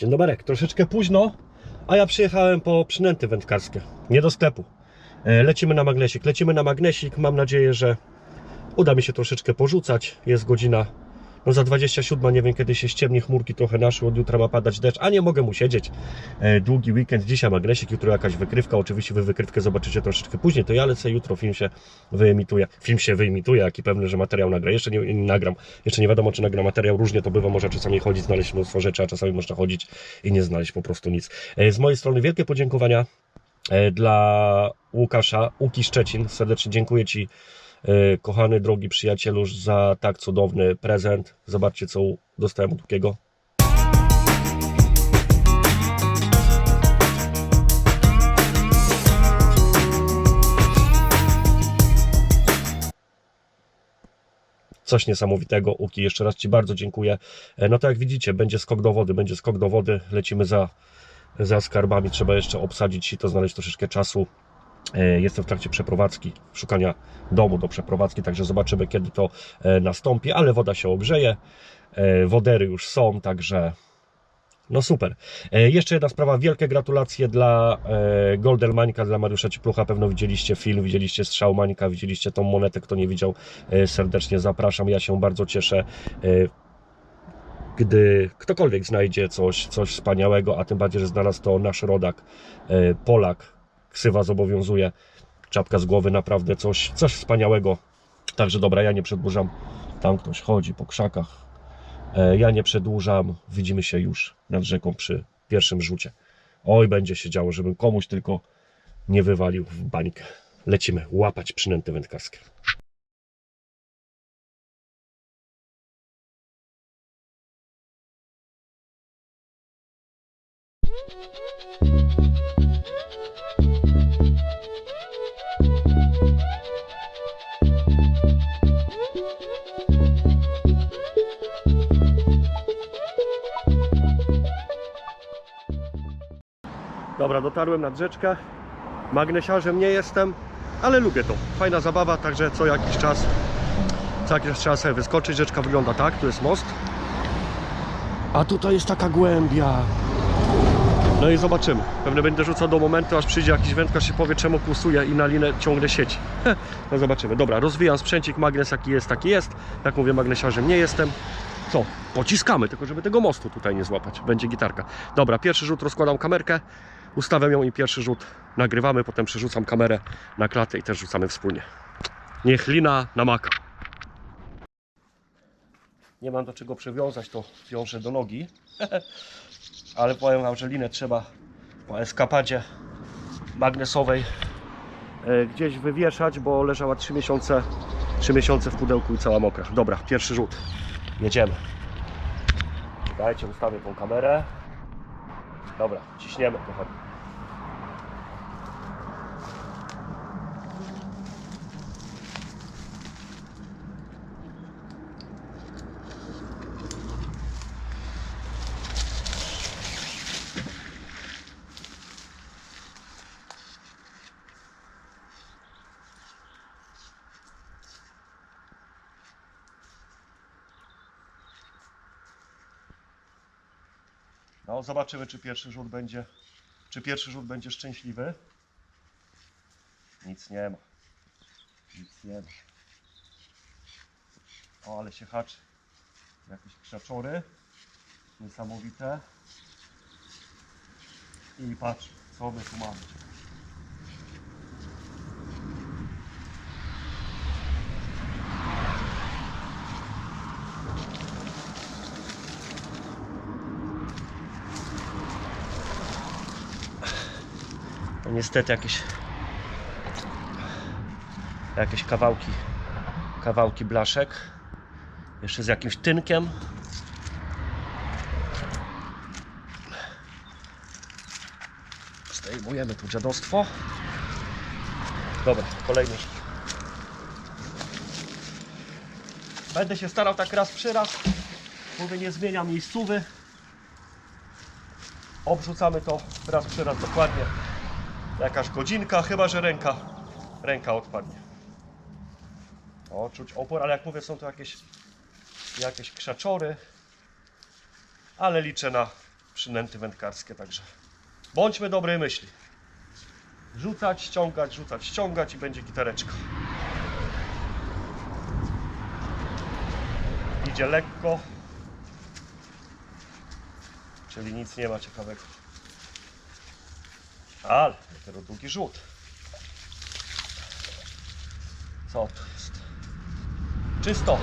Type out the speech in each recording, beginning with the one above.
Dzień dobry, troszeczkę późno, a ja przyjechałem po przynęty wędkarskie, nie do sklepu. E, Lecimy na magnesik, lecimy na magnesik, mam nadzieję, że uda mi się troszeczkę porzucać. Jest godzina no za 27, nie wiem kiedy się ściemni, chmurki trochę naszły, od jutra ma padać deszcz, a nie mogę mu siedzieć. E, Długi weekend, dzisiaj magnesik, jutro jakaś wykrywka, oczywiście wy wykrywkę zobaczycie troszeczkę później, to ja lecę jutro, film się wyemituje, film się wyemituje, jaki pewny, że materiał nagra, jeszcze nie, nie nagram, jeszcze nie wiadomo czy nagram materiał, różnie to bywa, może czasami chodzić, znaleźć mnóstwo rzeczy, a czasami można chodzić i nie znaleźć po prostu nic. E, Z mojej strony wielkie podziękowania e, dla Łukasza, Łuki Szczecin, serdecznie dziękuję Ci kochany, drogi przyjacielu za tak cudowny prezent, zobaczcie co dostałem od Łukiego. Coś niesamowitego. Uki, jeszcze raz Ci bardzo dziękuję. E, No to jak widzicie, będzie skok do wody, będzie skok do wody. Lecimy za, za skarbami. Trzeba jeszcze obsadzić i to znaleźć troszeczkę czasu. E, Jestem w trakcie przeprowadzki, szukania domu do przeprowadzki, także zobaczymy kiedy to e, nastąpi, ale woda się ogrzeje. E, Wodery już są, także no super. Jeszcze jedna sprawa, wielkie gratulacje dla Golden Mańka, dla Mariusza Cieplucha. Pewno widzieliście film, widzieliście strzał Mańka, widzieliście tą monetę. Kto nie widział, serdecznie zapraszam. Ja się bardzo cieszę, gdy ktokolwiek znajdzie coś, coś wspaniałego, a tym bardziej, że znalazł to nasz rodak, Polak. Ksywa zobowiązuje. Czapka z głowy, naprawdę coś, coś wspaniałego. Także dobra, ja nie przedłużam. Tam ktoś chodzi po krzakach. E, Ja nie przedłużam, widzimy się już nad rzeką przy pierwszym rzucie. Oj, będzie się działo, żebym komuś tylko nie wywalił w bańkę. Lecimy łapać przynęty wędkarskie. Dobra, dotarłem nad rzeczkę. Magnesiarzem nie jestem, ale lubię to. Fajna zabawa, także co jakiś czas co jakiś czas trzeba sobie wyskoczyć. Rzeczka wygląda tak, tu jest most. A tutaj jest taka głębia. No i zobaczymy. Pewnie będę rzucał do momentu, aż przyjdzie jakiś wędkarz i powie, czemu kłusuje i na linę ciągle sieci. No zobaczymy. Dobra, rozwijam sprzęcik, magnes jaki jest, taki jest. Jak mówię, magnesiarzem nie jestem. Co? Pociskamy, tylko żeby tego mostu tutaj nie złapać. Będzie gitarka. Dobra, pierwszy rzut rozkładam kamerkę, ustawiam ją i pierwszy rzut nagrywamy, potem przerzucam kamerę na klatę i też rzucamy wspólnie. Niech lina namaka. Nie mam do czego przywiązać, to wiążę do nogi. Ale powiem Wam, że linę trzeba po eskapadzie magnesowej e, gdzieś wywieszać, bo leżała 3 miesiące, 3 miesiące w pudełku i cała mokra. Dobra, pierwszy rzut. Jedziemy. Czekajcie, ustawię tą kamerę. Dobra, ciśniemy kochani. No, zobaczymy, czy pierwszy rzut będzie, czy pierwszy rzut będzie szczęśliwy. Nic nie ma. Nic nie ma. O, ale się haczy. Jakieś krzaczory. Niesamowite. I patrz, co my tu mamy. No niestety jakieś jakieś kawałki kawałki blaszek. Jeszcze z jakimś tynkiem. Zdejmujemy tu dziadostwo. Dobra, kolejny. Będę się starał tak raz przy raz. Mówię nie zmieniam miejscówy obrzucamy to raz przy raz dokładnie jakaś godzinka, chyba że ręka, ręka odpadnie. O, czuć opór, ale jak mówię, są to jakieś, jakieś krzaczory, ale liczę na przynęty wędkarskie, także bądźmy dobrej myśli. Rzucać, ściągać, rzucać, ściągać i będzie gitereczka. Idzie lekko, czyli nic nie ma ciekawego. Ale dopiero długi rzut. Co to jest? Czysto.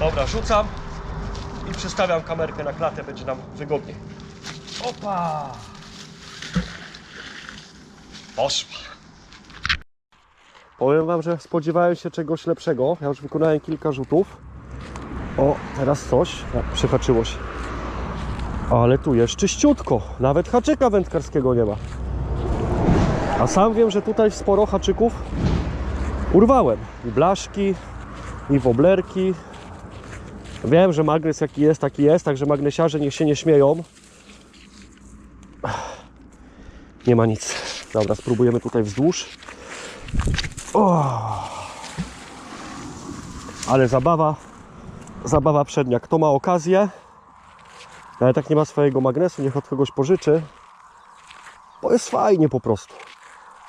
Dobra, rzucam i przestawiam kamerkę na klatę, będzie nam wygodniej. Opa! Poszła. Powiem Wam, że spodziewałem się czegoś lepszego. Ja już wykonałem kilka rzutów. O, teraz coś. A, przyhaczyło się. Ale tu jest czyściutko. Nawet haczyka wędkarskiego nie ma. A sam wiem, że tutaj sporo haczyków urwałem. I blaszki, i woblerki. Wiem, że magnes jaki jest, taki jest, także magnesiarze niech się nie śmieją. Nie ma nic. Dobra, spróbujemy tutaj wzdłuż. O! Ale zabawa, zabawa przednia. Kto ma okazję, ale tak nie ma swojego magnesu, niech od kogoś pożyczy. Bo jest fajnie po prostu.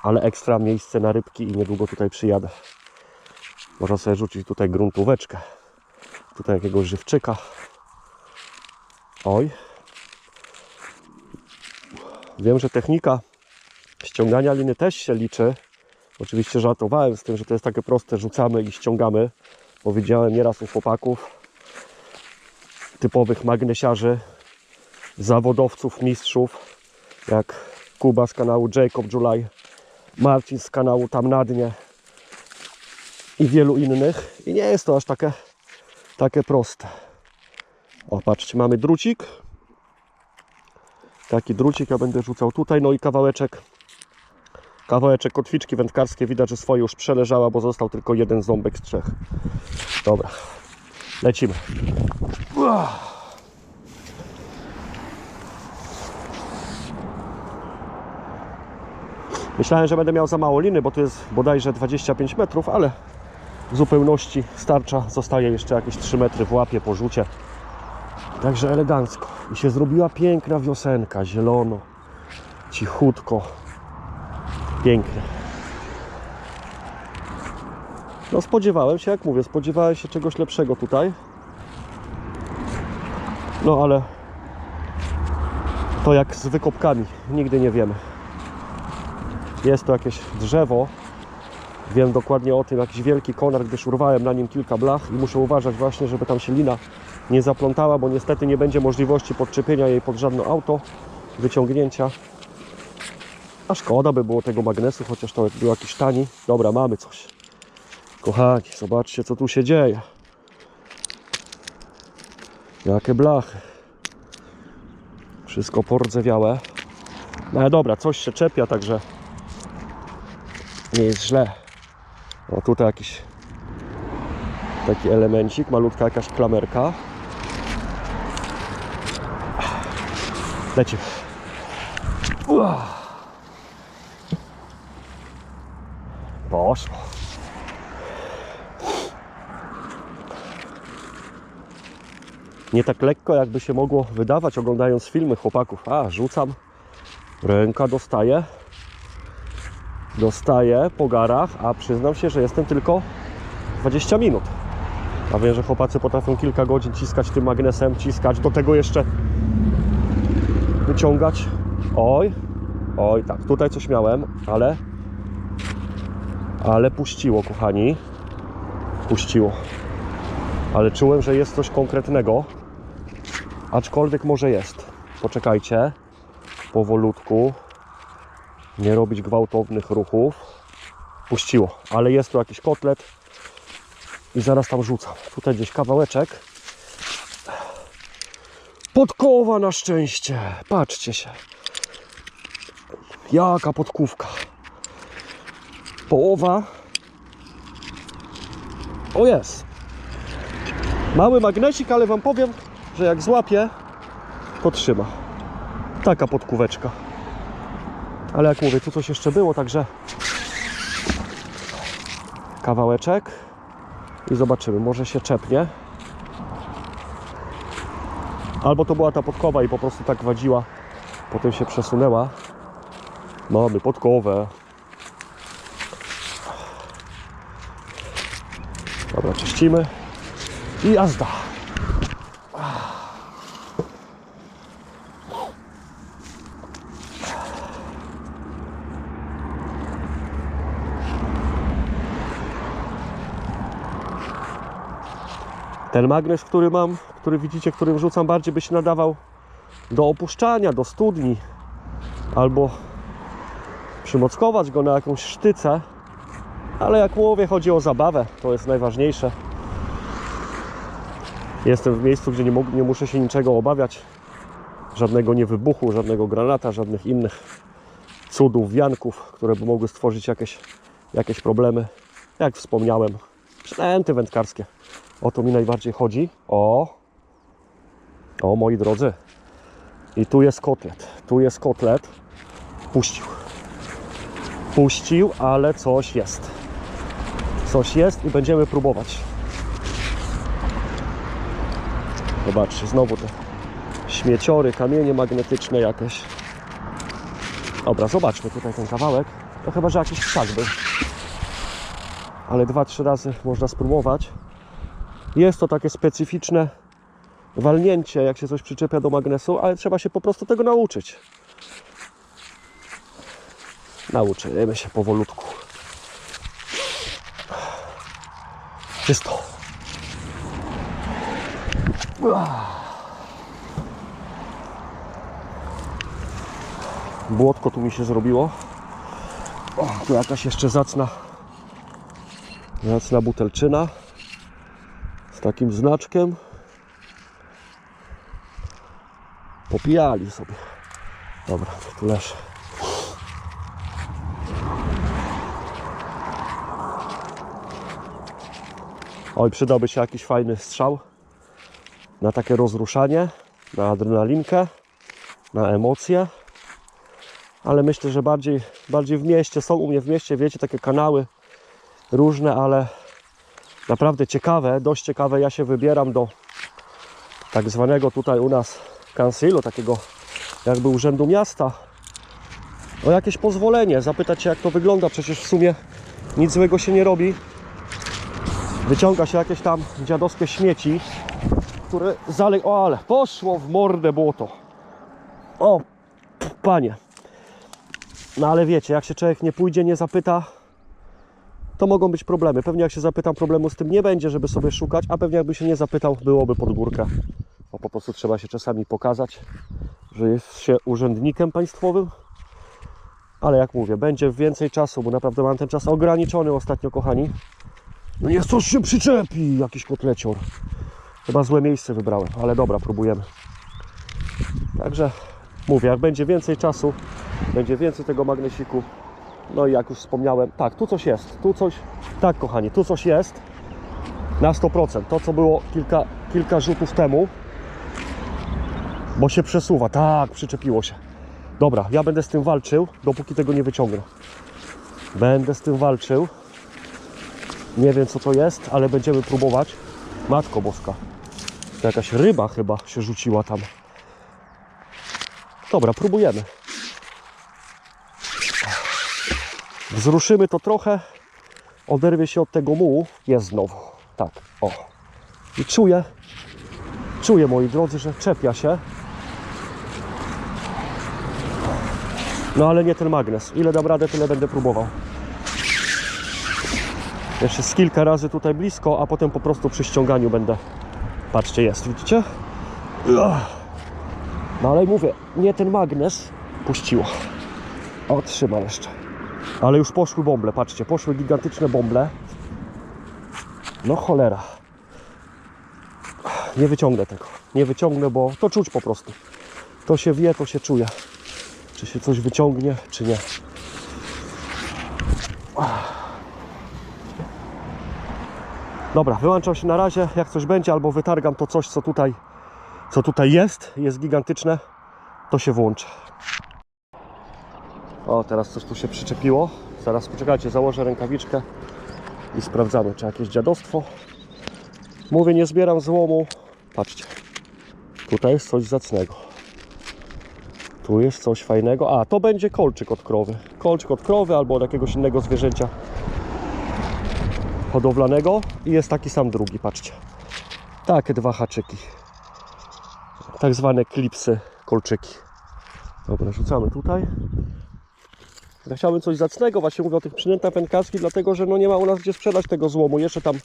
Ale ekstra miejsce na rybki i niedługo tutaj przyjadę. Można sobie rzucić tutaj gruntóweczkę. Tutaj jakiegoś żywczyka. Oj. Wiem, że technika ściągania liny też się liczy. Oczywiście żartowałem z tym, że to jest takie proste, rzucamy i ściągamy. Bo widziałem nieraz u chłopaków typowych magnesiarzy, zawodowców, mistrzów, jak Kuba z kanału Jacob July, Marcin z kanału Tam na dnie i wielu innych. I nie jest to aż takie, takie proste. O, patrzcie, mamy drucik. Taki drucik, ja będę rzucał tutaj, no i kawałeczek kawałeczek kotwiczki wędkarskiej. Widać, że swoje już przeleżała, bo został tylko jeden ząbek z trzech. Dobra, lecimy. Uah. Myślałem, że będę miał za mało liny, bo to jest bodajże 25 metrów, ale w zupełności starcza. Zostaje jeszcze jakieś 3 metry w łapie po rzucie. Także elegancko. I się zrobiła piękna wiosenka, zielono, cichutko. Pięknie. No spodziewałem się, jak mówię, spodziewałem się czegoś lepszego tutaj. No ale to jak z wykopkami, nigdy nie wiemy. Jest to jakieś drzewo. Wiem dokładnie o tym, jakiś wielki konar, gdyż urwałem na nim kilka blach i muszę uważać właśnie, żeby tam się lina nie zaplątała, bo niestety nie będzie możliwości podczepienia jej pod żadne auto, wyciągnięcia. A szkoda by było tego magnesu, chociaż to był jakiś tani. Dobra, mamy coś. Kochani, zobaczcie co tu się dzieje. Jakie blachy. Wszystko pordzewiałe. No ale dobra, coś się czepia, także nie jest źle. O tutaj jakiś taki elemencik, malutka jakaś klamerka. Lecimy. Ua. Poszło. Nie tak lekko, jakby się mogło wydawać, oglądając filmy chłopaków. A, rzucam, ręka dostaje, dostaję po garach, a przyznam się, że jestem tylko 20 minut. A wiem, że chłopacy potrafią kilka godzin ciskać tym magnesem, ciskać, do tego jeszcze wyciągać. Oj, oj, tak, tutaj coś miałem, ale ale puściło, kochani. Puściło. Ale czułem, że jest coś konkretnego. Aczkolwiek może jest. Poczekajcie. Powolutku. Nie robić gwałtownych ruchów. Puściło. Ale jest tu jakiś kotlet. I zaraz tam rzucam. Tutaj gdzieś kawałeczek. Podkowa na szczęście. Patrzcie się. Jaka podkówka. Połowa. O jest. Mały magnesik, ale Wam powiem, że jak złapię, to trzyma. Taka podkóweczka. Ale jak mówię, tu coś jeszcze było, także kawałeczek i zobaczymy, może się czepnie. Albo to była ta podkowa i po prostu tak wadziła, potem się przesunęła. Mamy podkowę. Dobra, czyścimy i jazda. Ten magnes, który mam, który widzicie, którym rzucam, bardziej by się nadawał do opuszczania, do studni albo przymockować go na jakąś sztycę. Ale jak mówię, chodzi o zabawę, to jest najważniejsze. Jestem w miejscu, gdzie nie, nie muszę się niczego obawiać. Żadnego niewybuchu, żadnego granata, żadnych innych cudów, wianków, które by mogły stworzyć jakieś, jakieś problemy. Jak wspomniałem, przynęty wędkarskie. O to mi najbardziej chodzi. O, o moi drodzy. I tu jest kotlet. Tu jest kotlet. Puścił. Puścił, ale coś jest. Coś jest i będziemy próbować. Zobaczcie, znowu te śmieciory, kamienie magnetyczne jakieś. Dobra, zobaczmy tutaj ten kawałek. To chyba, że jakiś krzak był. Ale dwa, trzy razy można spróbować. Jest to takie specyficzne walnięcie, jak się coś przyczepia do magnesu, ale trzeba się po prostu tego nauczyć. Nauczymy się powolutku. Czysto. Błotko tu mi się zrobiło. O, tu jakaś jeszcze zacna zacna butelczyna takim znaczkiem. Popijali sobie. Dobra, tu leży. Oj, przydałby się jakiś fajny strzał na takie rozruszanie, na adrenalinkę, na emocje. Ale myślę, że bardziej, bardziej w mieście. Są u mnie w mieście, wiecie, takie kanały różne, ale naprawdę ciekawe, dość ciekawe. Ja się wybieram do tak zwanego tutaj u nas kansylu, takiego jakby urzędu miasta o jakieś pozwolenie, zapytać się jak to wygląda, przecież w sumie nic złego się nie robi. Wyciąga się jakieś tam dziadowskie śmieci, które zale... O ale, poszło w mordę błoto. O, panie. No ale wiecie, jak się człowiek nie pójdzie, nie zapyta, to mogą być problemy. Pewnie jak się zapytam, problemu z tym nie będzie, żeby sobie szukać, a pewnie jakby się nie zapytał, byłoby pod górkę. Bo po prostu trzeba się czasami pokazać, że jest się urzędnikiem państwowym. Ale jak mówię, będzie więcej czasu, bo naprawdę mam ten czas ograniczony ostatnio, kochani. No niech coś się przyczepi, jakiś kotlecior. Chyba złe miejsce wybrałem, ale dobra, próbujemy. Także mówię, jak będzie więcej czasu, będzie więcej tego magnesiku. No i jak już wspomniałem, tak, tu coś jest, tu coś, tak kochani, tu coś jest na 100%. To co było kilka, kilka rzutów temu, bo się przesuwa, tak, przyczepiło się. Dobra, ja będę z tym walczył, dopóki tego nie wyciągnę. Będę z tym walczył. Nie wiem co to jest, ale będziemy próbować. Matko boska. To jakaś ryba chyba się rzuciła tam. Dobra, próbujemy. Wzruszymy to trochę. Oderwie się od tego mułu. Jest znowu. Tak, o. I czuję, czuję moi drodzy, że czepia się. No ale nie ten magnes. Ile dam radę, tyle będę próbował. Jeszcze z kilka razy tutaj blisko, a potem po prostu przy ściąganiu będę. Patrzcie, jest, widzicie? No ale mówię, nie ten magnes puściło. O, trzyma jeszcze. Ale już poszły bąble, patrzcie, poszły gigantyczne bąble. No cholera. Nie wyciągnę tego. Nie wyciągnę, bo to czuć po prostu. To się wie, to się czuje. Czy się coś wyciągnie, czy nie. Dobra, wyłączam się na razie. Jak coś będzie, albo wytargam to coś, co tutaj, co tutaj jest, jest gigantyczne, to się włączy. O, teraz coś tu się przyczepiło. Zaraz poczekajcie, założę rękawiczkę i sprawdzamy, czy jakieś dziadostwo. Mówię, nie zbieram złomu. Patrzcie. Tutaj jest coś zacnego. Tu jest coś fajnego. A, to będzie kolczyk od krowy. Kolczyk od krowy albo od jakiegoś innego zwierzęcia hodowlanego. I jest taki sam drugi, patrzcie. Takie dwa haczyki. Tak zwane klipsy, kolczyki. Dobra, rzucamy tutaj. Chciałbym coś zacnego, właśnie mówię o tych przynętach wędkarskich, dlatego że no nie ma u nas gdzie sprzedać tego złomu. Jeszcze tam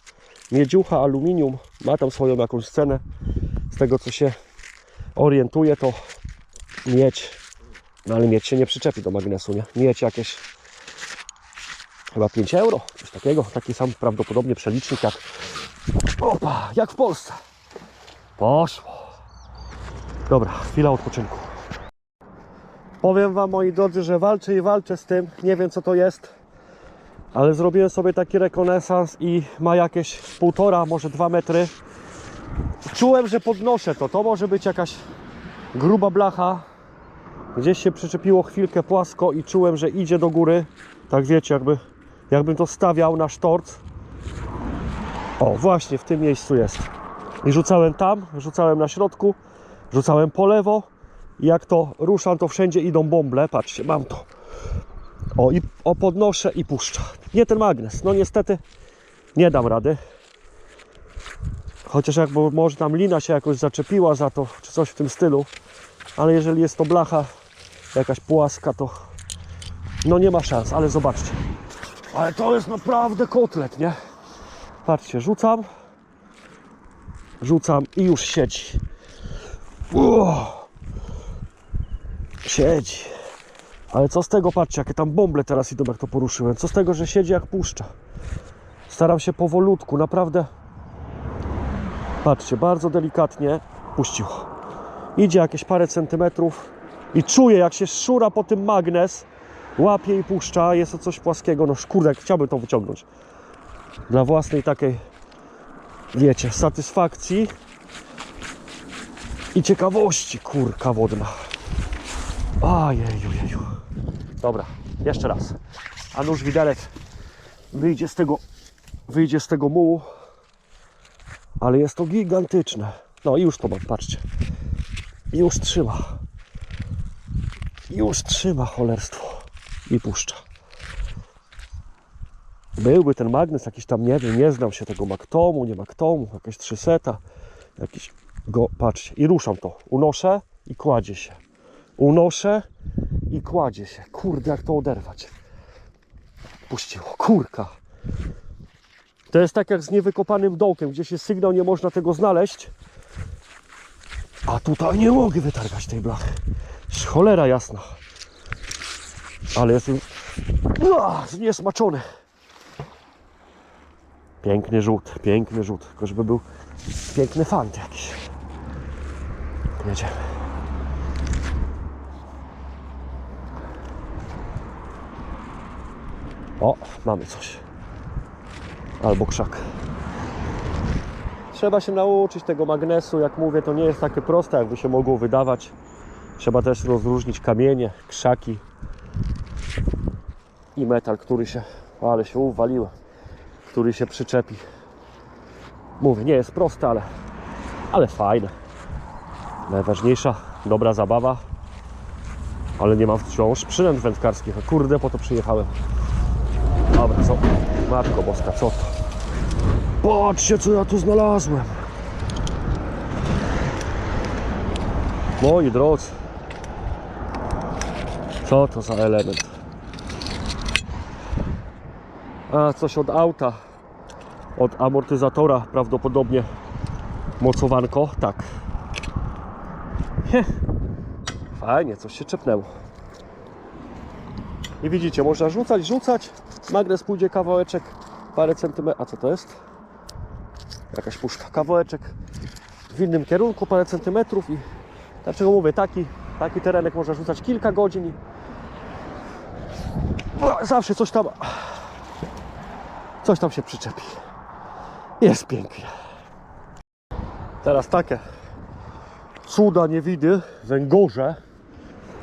miedziucha, aluminium, ma tam swoją jakąś cenę. Z tego co się orientuję, to miedź, no ale miedź się nie przyczepi do magnesu, nie? Miedź jakieś chyba 5 euro, coś takiego, taki sam prawdopodobnie przelicznik jak opa, jak w Polsce. Poszło. Dobra, chwila odpoczynku. Powiem Wam, moi drodzy, że walczę i walczę z tym. Nie wiem, co to jest, ale zrobiłem sobie taki rekonesans i ma jakieś półtora, może dwa metry. Czułem, że podnoszę to. To może być jakaś gruba blacha. Gdzieś się przyczepiło chwilkę płasko i czułem, że idzie do góry. Tak wiecie, jakby, jakbym to stawiał na sztorc. O, właśnie w tym miejscu jest. I rzucałem tam, rzucałem na środku, rzucałem po lewo. Jak to ruszam, to wszędzie idą bąble. Patrzcie, mam to. O, i o, podnoszę i puszczę. Nie ten magnes. No niestety nie dam rady. Chociaż jakby może tam lina się jakoś zaczepiła za to, czy coś w tym stylu. Ale jeżeli jest to blacha jakaś płaska, to no nie ma szans, ale zobaczcie. Ale to jest naprawdę kotlet, nie? Patrzcie, rzucam. Rzucam i już siedzi. Uuu. Siedzi. Ale co z tego, patrzcie, jakie tam bąble teraz idą, jak to poruszyłem. Co z tego, że siedzi jak puszcza. Staram się powolutku, naprawdę. Patrzcie, bardzo delikatnie puścił. Idzie jakieś parę centymetrów i czuję, jak się szura po tym magnes, łapie i puszcza. Jest to coś płaskiego. No kurde, chciałbym to wyciągnąć. Dla własnej takiej, wiecie, satysfakcji i ciekawości, kurka wodna. Ojeju, jeju. Dobra, jeszcze raz. A nóż widelec wyjdzie z tego, wyjdzie z tego mułu, ale jest to gigantyczne. No i już to mam, patrzcie. Już trzyma. Już trzyma cholerstwo. I puszcza. Byłby ten magnes jakiś tam, nie wiem, nie znam się tego maktomu, nie maktomu, jakieś 300, jakiś go, patrzcie, i ruszam to, unoszę i kładzie się. Unoszę i kładzie się. Kurde, jak to oderwać. Puściło, kurka. To jest tak jak z niewykopanym dołkiem, gdzie się sygnał, nie można tego znaleźć. A tutaj nie mogę wytargać tej blachy. Cholera jasna. Ale jestem zniesmaczony. Piękny rzut, piękny rzut. Tylko żeby był piękny fant jakiś. Jedziemy. O, mamy coś. Albo krzak. Trzeba się nauczyć tego magnesu. Jak mówię, to nie jest takie proste, jakby się mogło wydawać. Trzeba też rozróżnić kamienie, krzaki i metal, który się, ale się uwaliłem, który się przyczepi. Mówię, nie jest proste, ale, ale fajne. Najważniejsza, dobra zabawa, ale nie mam wciąż przynęt wędkarskich. Kurde, po to przyjechałem. Dobra, co? Matko Boska, co to? Patrzcie, co ja tu znalazłem. Moi drodzy. Co to za element? A, coś od auta. Od amortyzatora prawdopodobnie. Mocowanko, tak. Fajnie, coś się czepnęło. I widzicie, można rzucać, rzucać. Magnes pójdzie kawałeczek, parę centymetrów. A co to jest? Jakaś puszka. Kawałeczek w innym kierunku, parę centymetrów i dlaczego mówię, taki, taki terenek można rzucać kilka godzin i o, zawsze coś tam coś tam się przyczepi. Jest pięknie. Teraz takie cuda niewidy, węgorze,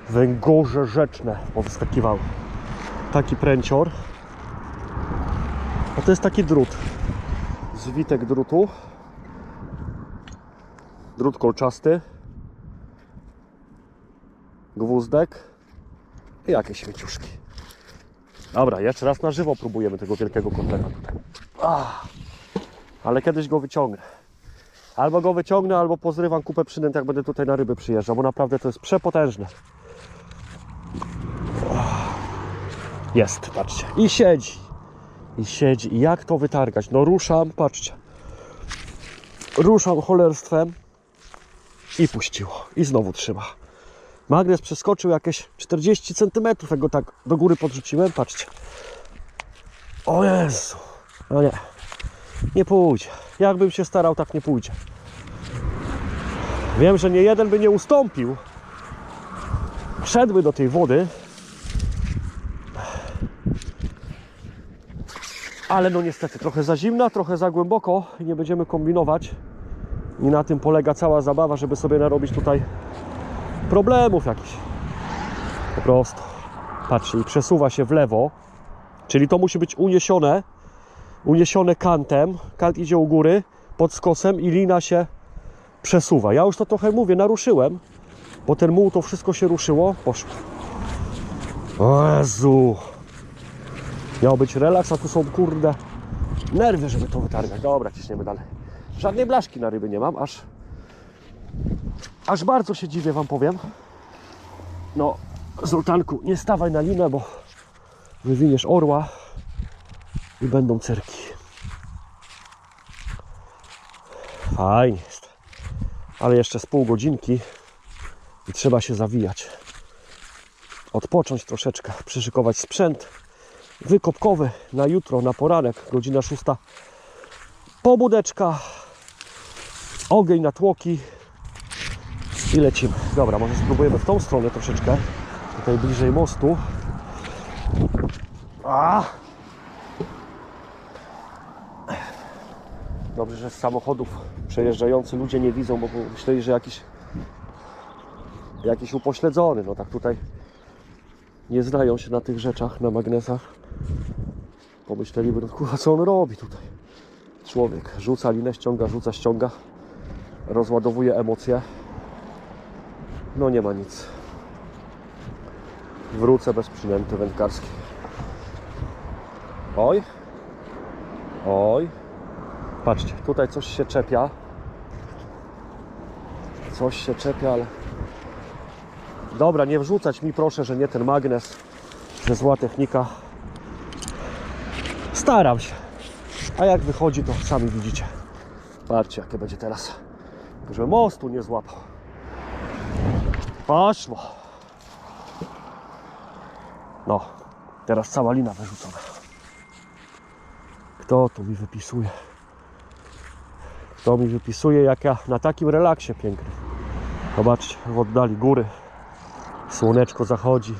węgorze rzeczne powyskakiwały. Taki pręcior. A to jest taki drut. Zwitek drutu. Drut kolczasty. gwózdek i jakieś śmieciuszki. Dobra, jeszcze raz na żywo próbujemy tego wielkiego kotleta tutaj. Ah, ale kiedyś go wyciągnę. Albo go wyciągnę, albo pozrywam kupę przynęt, jak będę tutaj na ryby przyjeżdżał, bo naprawdę to jest przepotężne. Jest, patrzcie. I siedzi. I siedzi. Jak to wytargać? No ruszam, patrzcie. Ruszam cholerstwem i puściło. I znowu trzyma. Magnes przeskoczył jakieś 40 cm, jak go tak do góry podrzuciłem. Patrzcie. O Jezu. No nie. Nie pójdzie. Jakbym się starał, tak nie pójdzie. Wiem, że nie jeden by nie ustąpił. Szedłby do tej wody. Ale no niestety trochę za zimna, trochę za głęboko i nie będziemy kombinować. I na tym polega cała zabawa, żeby sobie narobić tutaj problemów jakichś. Po prostu. Patrzcie, i przesuwa się w lewo, czyli to musi być uniesione, uniesione kantem. Kant idzie u góry pod skosem i lina się przesuwa. Ja już to trochę mówię, naruszyłem, bo ten muł to wszystko się ruszyło, poszło. O Jezu. Miał być relaks, a tu są kurde nerwy, żeby to wytargać. Dobra, ciśniemy dalej. Żadnej blaszki na ryby nie mam, aż aż bardzo się dziwię wam powiem. No, Zoltanku, nie stawaj na linę, bo wywiniesz orła i będą cerki. Fajnie jest. Ale jeszcze z pół godzinki i trzeba się zawijać. Odpocząć troszeczkę, przyszykować sprzęt wykopkowy na jutro, na poranek, godzina 6. Pobudeczka, ogień na tłoki i lecimy. Dobra, może spróbujemy w tą stronę troszeczkę, tutaj bliżej mostu. A! Dobrze, że z samochodów przejeżdżający ludzie nie widzą, bo myśleli, że jakiś jakiś upośledzony. No tak tutaj nie znają się na tych rzeczach, na magnesach. Pomyśleliby, no kurwa, co on robi tutaj? Człowiek rzuca linę, ściąga, rzuca, ściąga, rozładowuje emocje. No nie ma nic. Wrócę bez przynęty. Oj. Oj. Patrzcie, tutaj coś się czepia. Coś się czepia, ale... Dobra, nie wrzucać mi proszę, że nie ten magnes, że zła technika. Staram się. A jak wychodzi, to sami widzicie. Patrzcie, jakie będzie teraz. Że mostu nie złapał. Poszło. No, teraz cała lina wyrzucona. Kto tu mi wypisuje? Kto mi wypisuje, jak ja na takim relaksie pięknym. Zobaczcie, w oddali góry. Słoneczko zachodzi.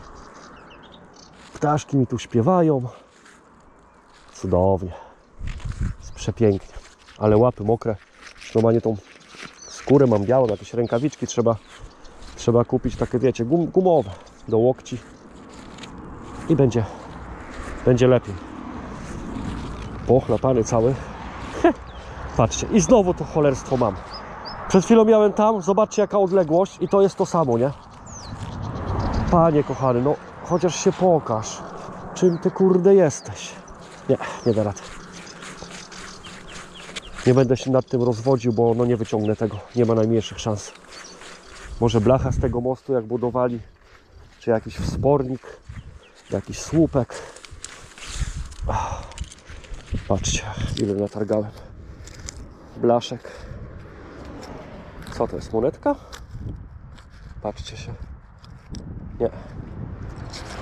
Ptaszki mi tu śpiewają. Cudownie. Jest przepięknie. Ale łapy mokre. Normalnie tą skórę mam białą, jakieś rękawiczki trzeba, trzeba kupić takie, wiecie, gum, gumowe do łokci. I będzie, będzie lepiej. Pochlapany cały. Patrzcie, i znowu to cholerstwo mam. Przed chwilą miałem tam, zobaczcie jaka odległość i to jest to samo, nie? Panie kochany, no chociaż się pokaż. Czym ty kurde jesteś? Nie, nie da rady. Nie będę się nad tym rozwodził, bo no nie wyciągnę tego. Nie ma najmniejszych szans. Może blacha z tego mostu jak budowali, czy jakiś wspornik, jakiś słupek. Patrzcie, ile natargałem. Blaszek. Co to jest, monetka? Patrzcie się. Nie.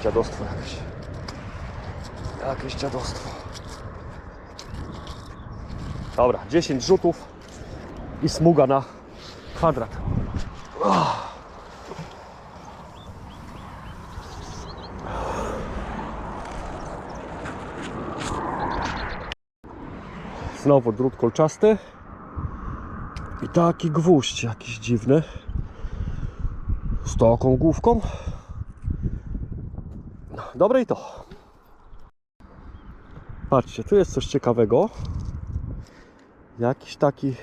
Dziadostwo jakieś. Jakieś dziadostwo. Dobra, 10 rzutów i smuga na kwadrat. Znowu drut kolczasty. I taki gwóźdź jakiś dziwny. Z taką główką. Dobre i to. Patrzcie, tu jest coś ciekawego. Jakiś taki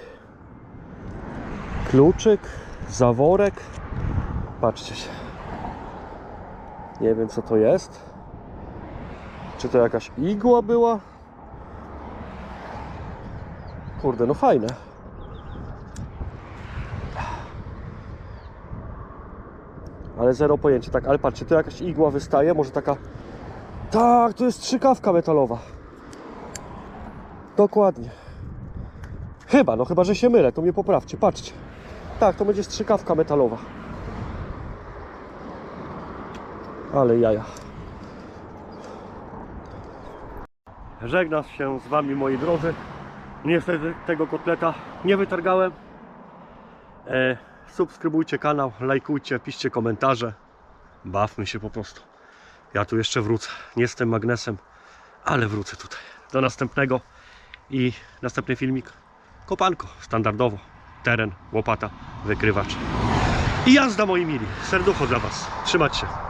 kluczyk, zaworek. Patrzcie się. Nie wiem co to jest. Czy to jakaś igła była? Kurde, no fajne. Ale zero pojęcia, tak, ale patrzcie, tu jakaś igła wystaje, może taka... Tak, to jest strzykawka metalowa. Dokładnie. Chyba, no chyba, że się mylę, to mnie poprawcie, patrzcie. Tak, to będzie strzykawka metalowa. Ale jaja. Żegnam się z Wami, moi drodzy. Niestety tego kotleta nie wytargałem. E, subskrybujcie kanał, lajkujcie, piszcie komentarze. Bawmy się po prostu. Ja tu jeszcze wrócę. Nie jestem magnesem, ale wrócę tutaj. Do następnego i następny filmik. Kopanko, standardowo. Teren, łopata, wykrywacz. I jazda moi mili. Serducho dla Was. Trzymać się.